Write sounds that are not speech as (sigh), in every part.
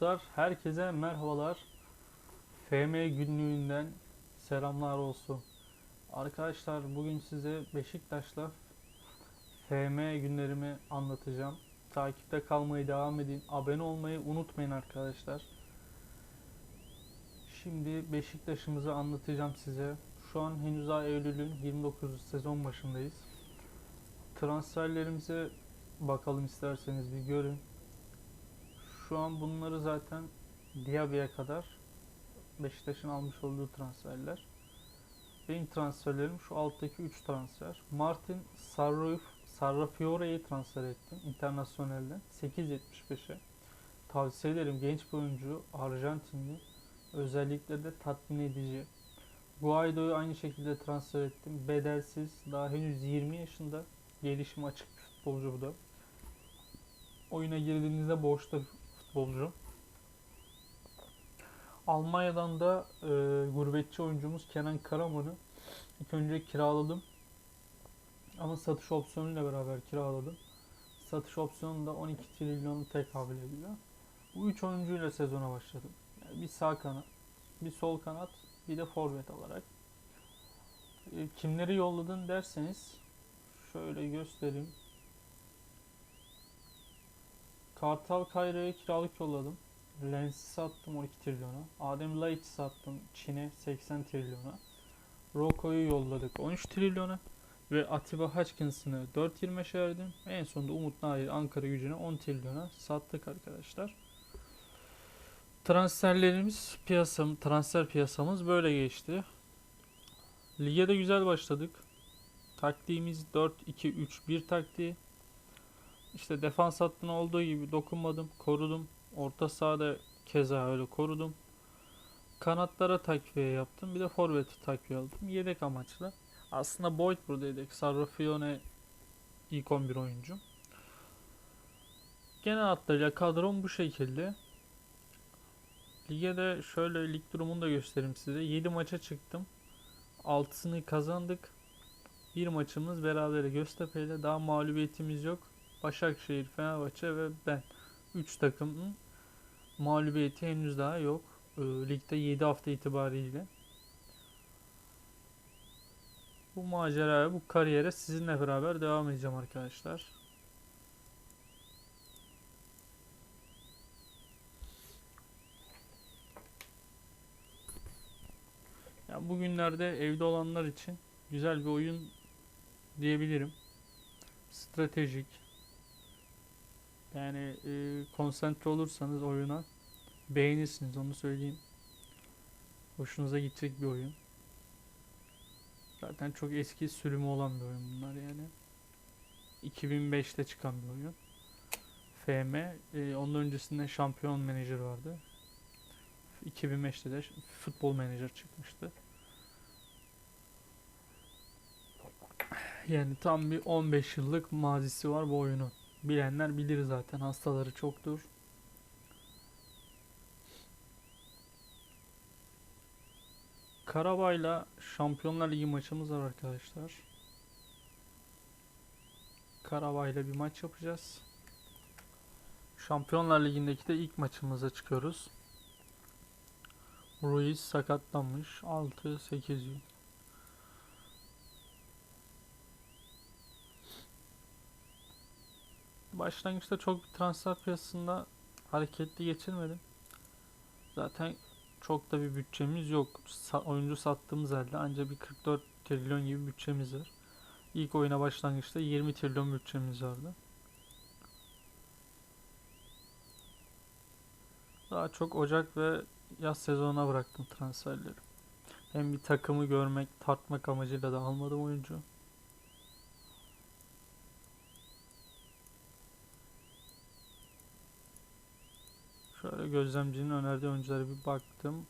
Arkadaşlar herkese merhabalar. FM günlüğünden selamlar olsun. Arkadaşlar bugün size Beşiktaş'la FM günlerimi anlatacağım. Takipte kalmayı devam edin. Abone olmayı unutmayın arkadaşlar. Şimdi Beşiktaş'ımızı anlatacağım size. Şu an henüz daha Eylül'ün 29 sezon başındayız. Transferlerimize bakalım isterseniz bir görün. Şu an bunları zaten Diaby'e kadar Beşiktaş'ın almış olduğu transferler. Benim transferlerim şu alttaki 3 transfer. Martin Sarraf Sarrafiore'yi transfer ettim internasyonelden 8.75'e. Tavsiye ederim genç bir oyuncu Arjantinli. Özellikle de tatmin edici. Guaido'yu aynı şekilde transfer ettim. Bedelsiz. Daha henüz 20 yaşında. Gelişim açık bir futbolcu bu da. Oyuna girdiğinizde boşta futbolcu. Almanya'dan da e, gurbetçi oyuncumuz Kenan Karaman'ı ilk önce kiraladım. Ama satış opsiyonuyla beraber kiraladım. Satış opsiyonu da 12 trilyonu tekabül ediyor. Bu üç oyuncuyla sezona başladım. Yani bir sağ kanat, bir sol kanat, bir de forvet olarak. E, kimleri yolladın derseniz şöyle göstereyim. Kartal Kayra'ya kiralık yolladım. Lens'i sattım 12 trilyona. Adem Laiç'i sattım Çin'e 80 trilyona. Roko'yu yolladık 13 trilyona. Ve Atiba Hutchinson'ı 4.25'e verdim. En sonunda Umut Nahir Ankara gücüne 10 trilyona sattık arkadaşlar. Transferlerimiz, piyasam, transfer piyasamız böyle geçti. Lige de güzel başladık. Taktiğimiz 4-2-3-1 taktiği. İşte defans hattına olduğu gibi dokunmadım, korudum. Orta sahada keza öyle korudum. Kanatlara takviye yaptım. Bir de forveti takviye aldım. Yedek amaçlı. Aslında Boyd burada yedek. Sarrafione ilk 11 oyuncu. Genel hatlarıyla kadrom bu şekilde. Lige de şöyle lig durumunu da göstereyim size. 7 maça çıktım. 6'sını kazandık. Bir maçımız berabere Göztepe ile daha mağlubiyetimiz yok. Başakşehir, Fenerbahçe ve ben. 3 takımın mağlubiyeti henüz daha yok. Ee, ligde 7 hafta itibariyle. Bu maceraya, bu kariyere sizinle beraber devam edeceğim arkadaşlar. Ya bugünlerde evde olanlar için güzel bir oyun diyebilirim. Stratejik, yani e, konsantre olursanız oyuna beğenirsiniz onu söyleyeyim. Hoşunuza gidecek bir oyun. Zaten çok eski sürümü olan bir oyun bunlar yani. 2005'te çıkan bir oyun. FM. E, onun öncesinde şampiyon menajer vardı. 2005'te de futbol menajer çıkmıştı. Yani tam bir 15 yıllık mazisi var bu oyunun. Bilenler bilir zaten hastaları çoktur. Karabay'la Şampiyonlar Ligi maçımız var arkadaşlar. Karabay'la bir maç yapacağız. Şampiyonlar Ligi'ndeki de ilk maçımıza çıkıyoruz. Ruiz sakatlanmış. 6-8 gün. Başlangıçta çok bir transfer piyasasında hareketli geçirmedim. Zaten çok da bir bütçemiz yok. Sa- oyuncu sattığımız halde ancak bir 44 trilyon gibi bütçemiz var. İlk oyuna başlangıçta 20 trilyon bütçemiz vardı. Daha çok Ocak ve yaz sezonuna bıraktım transferleri. Hem bir takımı görmek, tartmak amacıyla da almadım oyuncu. Şöyle gözlemcinin önerdiği oyunculara bir baktım.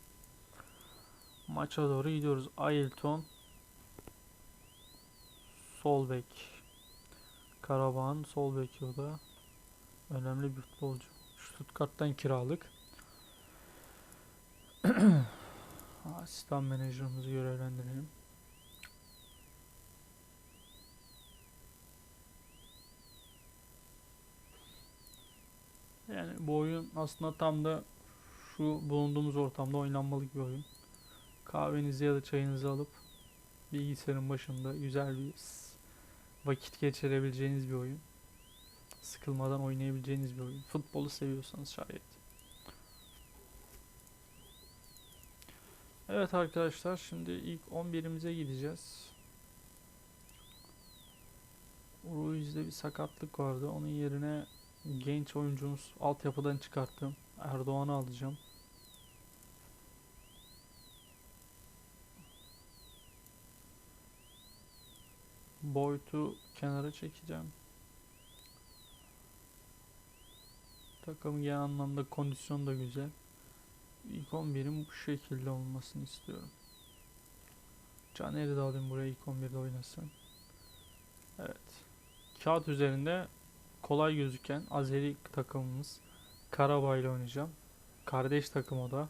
Maça doğru gidiyoruz. Ailton sol bek. Karavan sol bek o da. Önemli bir futbolcu. Stuttgart'tan kiralık. (clears throat) Asistan menajerimizi görevlendirelim. Yani bu oyun aslında tam da şu bulunduğumuz ortamda oynanmalık bir oyun. Kahvenizi ya da çayınızı alıp bilgisayarın başında güzel bir vakit geçirebileceğiniz bir oyun. Sıkılmadan oynayabileceğiniz bir oyun. Futbolu seviyorsanız şayet. Evet arkadaşlar şimdi ilk 11'imize gideceğiz. Ruiz'de bir sakatlık vardı. Onun yerine genç oyuncumuz altyapıdan çıkarttım. Erdoğan'ı alacağım. Boyut'u kenara çekeceğim. Takım genel anlamda kondisyon da güzel. İlk 11'in bu şekilde olmasını istiyorum. Caner'i de alayım buraya ilk 11'de oynasın. Evet. Kağıt üzerinde kolay gözüken Azeri takımımız Karabağ ile oynayacağım. Kardeş takım o da.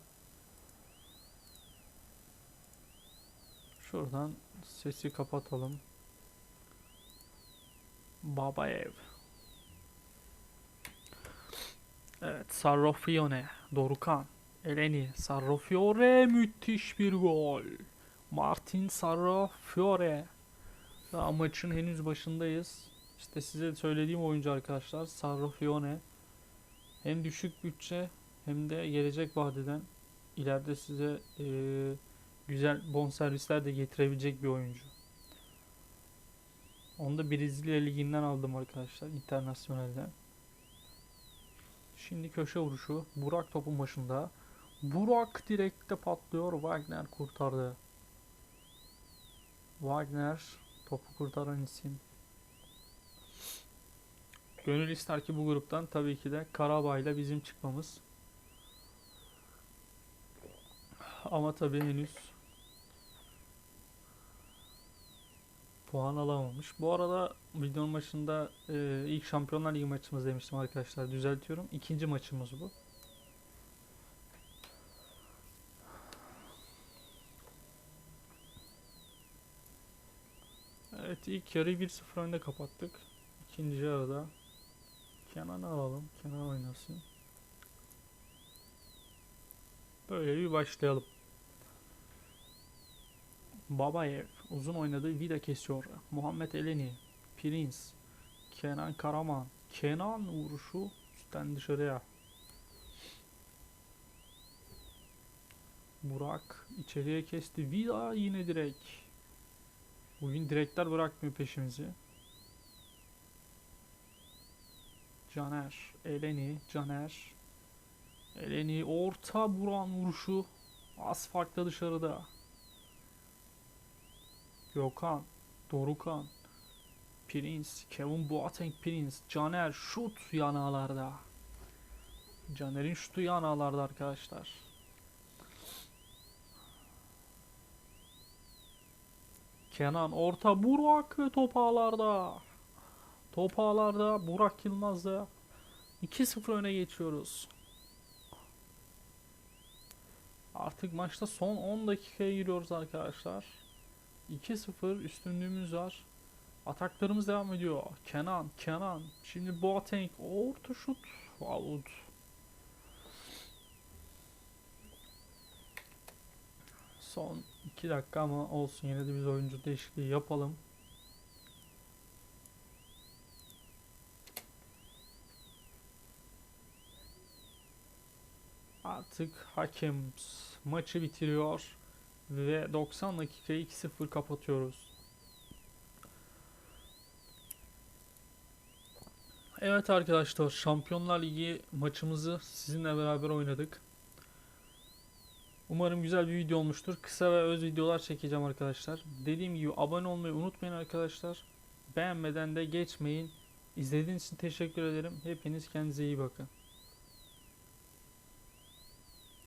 Şuradan sesi kapatalım. Babaev. Evet, Sarrofione, Dorukan, Eleni, Sarrofiore müthiş bir gol. Martin Sarrofiore. Daha maçın henüz başındayız. İşte size söylediğim oyuncu arkadaşlar Sarrofione. Hem düşük bütçe hem de gelecek vadeden ileride size eee, güzel bonservisler de getirebilecek bir oyuncu. Onu da Brezilya Ligi'nden aldım arkadaşlar. internasyonelden. Şimdi köşe vuruşu. Burak topun başında. Burak direkte patlıyor. Wagner kurtardı. Wagner topu kurtaran isim. Gönül ister ki bu gruptan tabii ki de Karabağ'la bizim çıkmamız. Ama tabii henüz puan alamamış. Bu arada videonun başında e, ilk Şampiyonlar Ligi maçımız demiştim arkadaşlar. Düzeltiyorum. İkinci maçımız bu. Evet ilk yarıyı 1-0 önde kapattık. İkinci yarıda Kenan'ı alalım. Kenan oynasın. Böyle bir başlayalım. Babayev uzun oynadığı vida kesiyor. Muhammed Eleni, Prince, Kenan Karaman. Kenan vuruşu üstten dışarıya. Burak içeriye kesti. Vida yine direk. Bugün direkler bırakmıyor peşimizi. Caner, Eleni, Caner. Eleni orta Buran vuruşu. Az dışarıda. Gökhan, Dorukan, Prince, Kevin Boateng Prince, Caner şut yanağlarda. Caner'in şutu yanağlarda arkadaşlar. Kenan orta Burak ve top ağlarda. Top ağlarda Burak Yılmaz'da 2-0 öne geçiyoruz. Artık maçta son 10 dakikaya giriyoruz arkadaşlar. 2-0 üstünlüğümüz var. Ataklarımız devam ediyor. Kenan, Kenan. Şimdi Boateng. Orta şut. Out. Son 2 dakika ama olsun yine de biz oyuncu değişikliği yapalım. Artık hakem maçı bitiriyor ve 90 dakikayı 2-0 kapatıyoruz. Evet arkadaşlar Şampiyonlar Ligi maçımızı sizinle beraber oynadık. Umarım güzel bir video olmuştur. Kısa ve öz videolar çekeceğim arkadaşlar. Dediğim gibi abone olmayı unutmayın arkadaşlar. Beğenmeden de geçmeyin. İzlediğiniz için teşekkür ederim. Hepiniz kendinize iyi bakın.